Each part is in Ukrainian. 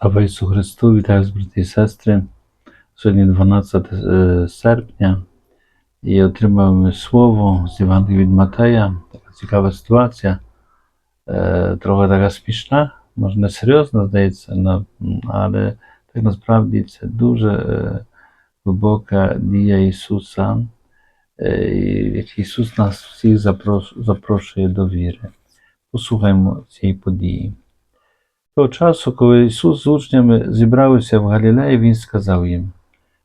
Слава Ісусу Христу, вітаю вас, брати і сестри. Сьогодні 12 е, серпня і отримав слово з Євангелія від Матея. Така цікава ситуація, е, трохи така смішна, може не серйозна, здається, але так насправді це дуже е, глибока дія Ісуса, як Ісус нас всіх запрошує до віри. Послухаймо цієї події. Того часу, коли Ісус з учнями зібралися в Галілеї, Він сказав їм: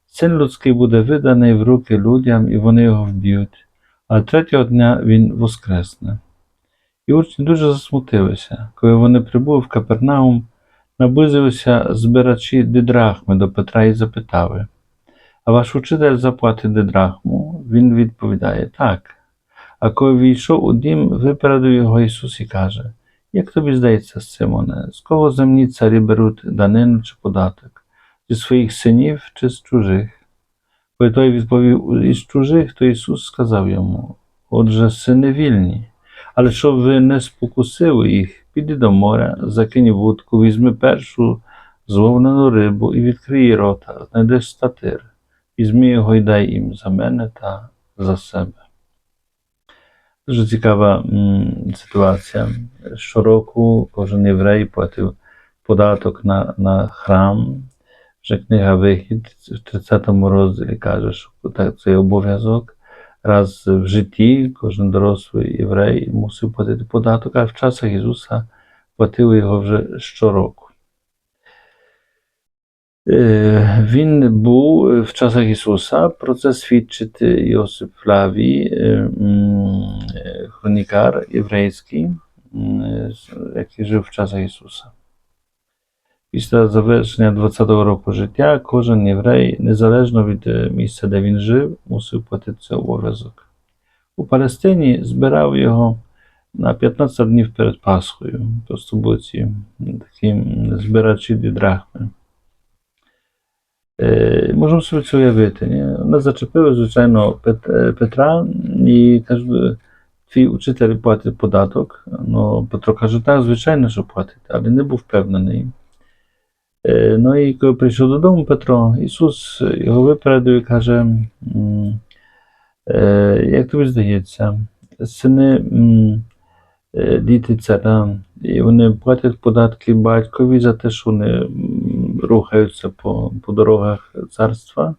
Син людський буде виданий в руки людям, і вони його вб'ють, а третього дня Він воскресне. І учні дуже засмутилися. Коли вони прибули в Капернаум, наблизилися збирачі дидрахми до Петра і запитали: А ваш учитель заплатить дидрахму? Він відповідає: Так. А коли війшов у дім, випередив його Ісус і каже: як тобі здається, Симоне, з кого земні царі беруть данину чи податок? Зі своїх синів чи з чужих? Коли той відповів із чужих, то Ісус сказав йому: Отже, сини вільні, але щоб ви не спокусили їх, піди до моря, закинь вудку, візьми першу зловлену рибу і відкрий рота, знайди статир, візьми його і дай їм за мене та за себе. Дуже цікава ситуація. Щороку кожен єврей платив податок на, на храм. Вже книга Вихід в 30 розділі каже, що так, це обов'язок. Раз в житті кожен дорослий єврей мусив платити податок, а в часах Ісуса платили його вже щороку. Е, Він був е, в часах Ісуса, про це свідчить Йосип Флавій, е, м, е, хронікар єврейський, м, е, який жив в часах Ісуса. Після завершення 20-го року життя кожен єврей, незалежно від е, місця, де він жив, мусив платити цей обов'язок. У Палестині збирав його на 15 днів перед Пасхою. Просто були ці такі м, збирачі драхми. Можемо собі це уявити. Ні? Вони зачепили, звичайно, Петра і кажуть, твій учитель платить податок. Ну, Петро каже, так, звичайно, що платить, але не був впевнений. Ну і коли прийшов додому Петро, Ісус його випередив і каже: як тобі здається, сини діти царя, і вони платять податки батькові за те, що вони рухаються по, по дорогах царства,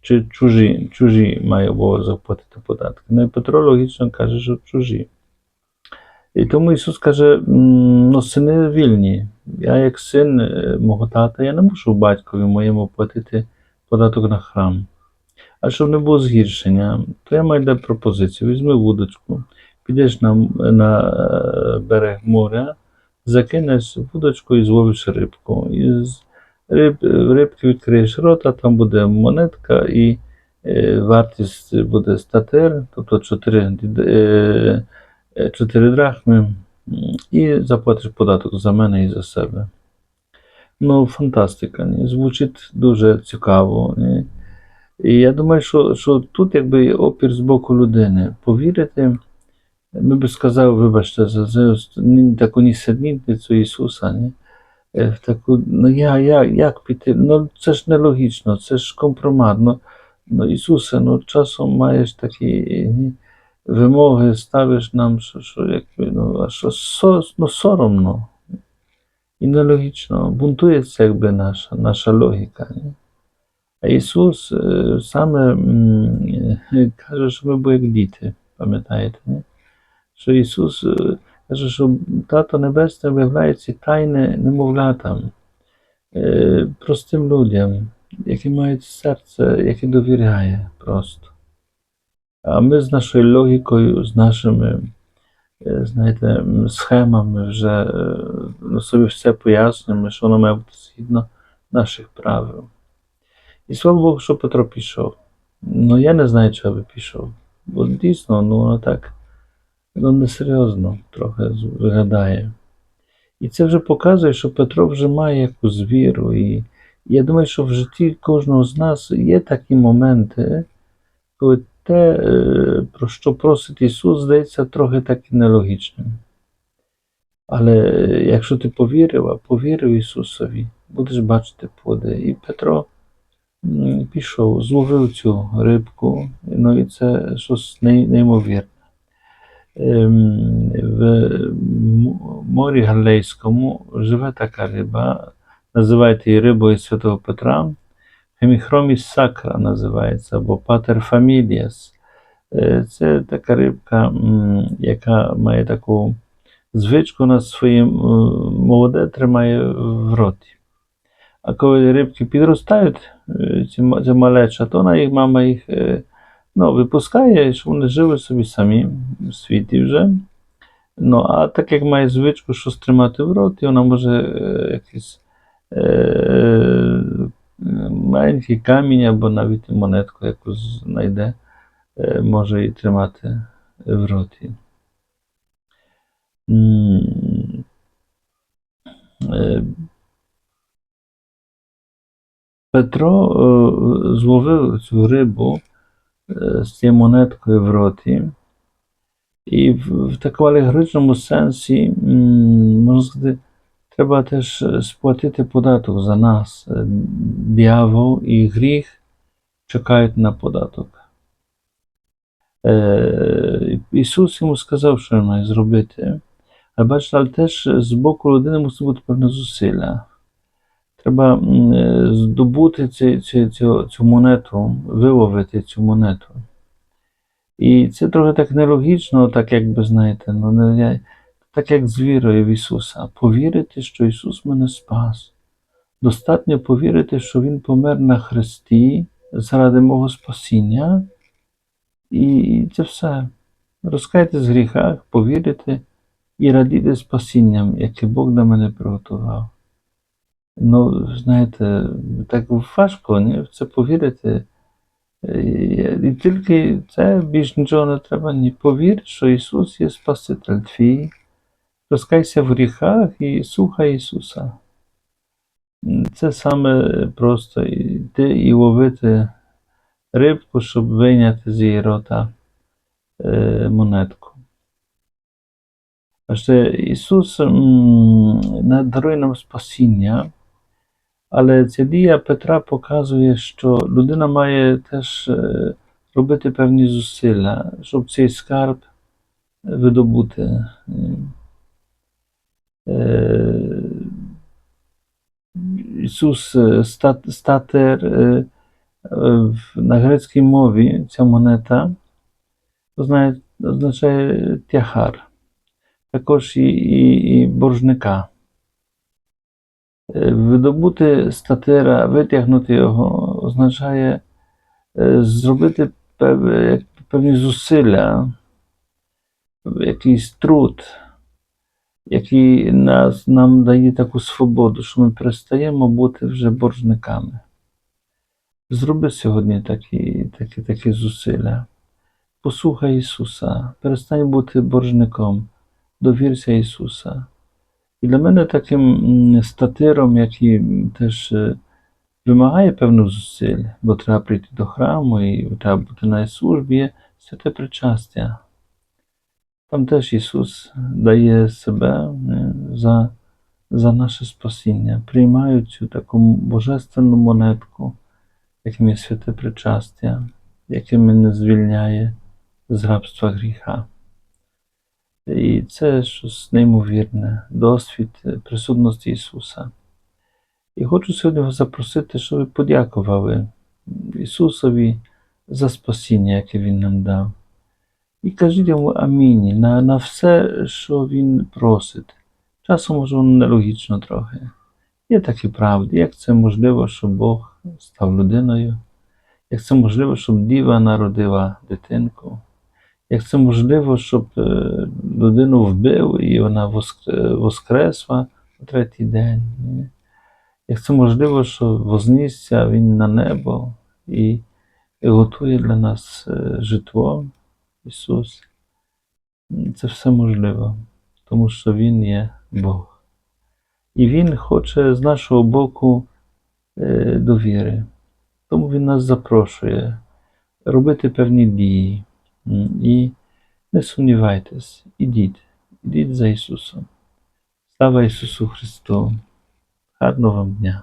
чи чужі, чужі мають обов'язок платити податки. Ну і Петро логічно каже, що чужі. І тому Ісус каже: ну, сини вільні. Я, як син е, мого тата, я не мушу батькові моєму платити податок на храм. А щоб не було згіршення, то я маю для пропозицію. Візьми вудочку, підеш на, на е, берег моря, закинеш вудочку і зловиш рибку. І риб, рибки відкриєш рота, там буде монетка і е, вартість буде статер, тобто 4, е, 4 драхми, і заплатиш податок за мене і за себе. Ну, фантастика. Ні? Звучить дуже цікаво. Ні? І я думаю, що, що тут якби опір з боку людини. Повірити, ми би сказали, вибачте, за, за таку нісенітницю Ісуса. Ні? Е, В таку, ну я, я, як піти? Ну це ж нелогічно, це ж компромат. Ну, ну Ісусе, ну часом маєш такі ні, вимоги, ставиш нам, що, що якби, ну, а що со, ну, соромно. І нелогічно. Бунтується якби наша, наша логіка. Ні? А Ісус е, саме м, е, каже, що ми були як діти, пам'ятаєте? Ні? Що Ісус е, каже, що Тато Небесне виявляє ці тайни немовлятам, е, простим людям, які мають серце, яке довіряє просто. А ми з нашою логікою, з нашими, е, знаєте, схемами вже е, собі все пояснюємо, що воно має бути згідно наших правил. І слава Богу, що Петро пішов. Ну, я не знаю, чого би пішов. Бо дійсно, ну так ну, несерйозно трохи виглядає. І це вже показує, що Петро вже має якусь віру. І я думаю, що в житті кожного з нас є такі моменти, коли те, е, про що просить Ісус, здається трохи так і нелогічним. Але е, якщо ти повірив, повірив Ісусові, будеш бачити плоди. І Петро пішов, зловив цю рибку, ну і це щось неймовірне. В морі Галейському живе така риба, називають її рибою Святого Петра. Хеміхроміс сакра називається, або патер фаміліас. Це така рибка, яка має таку звичку на своїм е, молоде тримає в роті. А коли рибки підростають, ці малеча, то вона їх, мама їх ну, випускає, щоб вони жили собі самі в світі вже. Ну, а так як має звичку щось тримати в роті, вона може е, якийсь е, маленький камінь або навіть монетку якусь знайде, е, може її тримати в роті. Е, Петро е, зловив цю рибу е, з цією монеткою в роті. І в, в такому алегоричному сенсі, можна сказати, треба теж сплатити податок за нас. Е, Диявол і гріх чекають на податок. Е, Ісус йому сказав, що він має зробити. А бачите, але теж з боку людини мусить бути певне зусилля. Треба е, здобути цю, цю, цю, цю монету, виловити цю монету. І це трохи так нелогічно, так як би знаєте, ну, я, так як з вірою в Ісуса. Повірити, що Ісус мене спас. Достатньо повірити, що Він помер на хресті заради мого спасіння. І це все. Розкайтесь в гріхах, повірити і радіти спасінням, яке Бог для мене приготував. Ну, знаєте, так важко ні? в це повірити. І і тільки це більш нічого не треба, ні повір, що Ісус є Спаситель твій. Розкайся в гріхах і слухай Ісуса. Це саме просто йти і ловити рибку, щоб вийняти з її рота е, монетку. Бачите, Ісус м, дарує нам спасіння, але ця дія Петра показує, що людина має теж е, робити певні зусилля, щоб цей скарб видобути. Е, Ісус е, ста- статер е, е, в- на грецькій мові ця монета означає, означає тяхар, також і, і, і боржника. Е, Видобути статера, витягнути його, означає е, зробити пев- певні зусилля, якийсь труд, який нас, нам дає таку свободу, що ми перестаємо бути вже боржниками. Зроби сьогодні такі, такі, такі зусилля. Послухай Ісуса, перестань бути боржником, довірся Ісуса. І для мене таким статиром, який теж е, вимагає певних зусиль, бо треба прийти до храму і треба бути на службі, є святе причастя. Там теж Ісус дає себе е, за, за наше спасіння, приймають цю таку божественну монетку, яким є святе причастя, яке мене звільняє з рабства гріха. І це щось неймовірне, досвід е, присутності Ісуса. І хочу сьогодні вас запросити, щоб ви подякували Ісусові за спасіння, яке Він нам дав. І кажіть йому амінь на, на все, що Він просить. Часом може воно нелогічно трохи. Є такі правди, як це можливо, щоб Бог став людиною, як це можливо, щоб діва народила дитинку, як це можливо, щоб е, людину вбив і вона воск- воскресла у третій день. Як це можливо, що вознісся Він на небо і, готує для нас е, житло, Ісус. Це все можливо, тому що Він є Бог. І Він хоче з нашого боку е, довіри. Тому Він нас запрошує робити певні дії. І не сумнівайтесь, ідіть, ідіть за Ісусом. Слава Ісусу Христу! Гарного вам дня.